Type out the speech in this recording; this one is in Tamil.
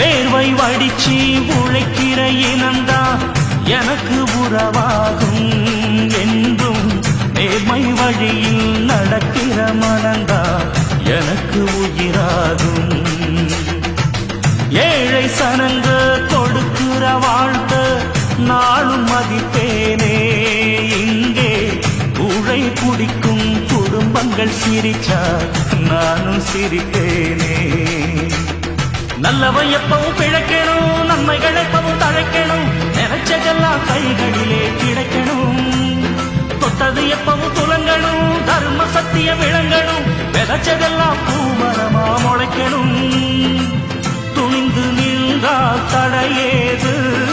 வேர்வை வடிச்சி உழைக்கிற இனந்தா எனக்கு உறவாகும் என்றும் நேர்மை வழியில் நடக்கிற மனந்தா எனக்கு உயிராகும். ஏழை சனங்க கொடுக்கிற வாழ்த்த நாளும் மதிப்பேனே. இங்கே உழை குடிக்கும் குடும்பங்கள் சிரிச்சா நானும் சிரித்தேனே நல்லவை எப்பவும் பிழைக்கணும் நன்மைகள் எப்பவும் தழைக்கணும் நினைச்சதெல்லாம் கைகளிலே கிடைக்கணும். தொட்டது எப்பவும் துலங்கணும் தர்ம சத்தியம் விளங்கணும் விதைச்சதெல்லாம் பூமரமா முளைக்கணும். துணிந்து நின்றால் தடையேது தோல்வி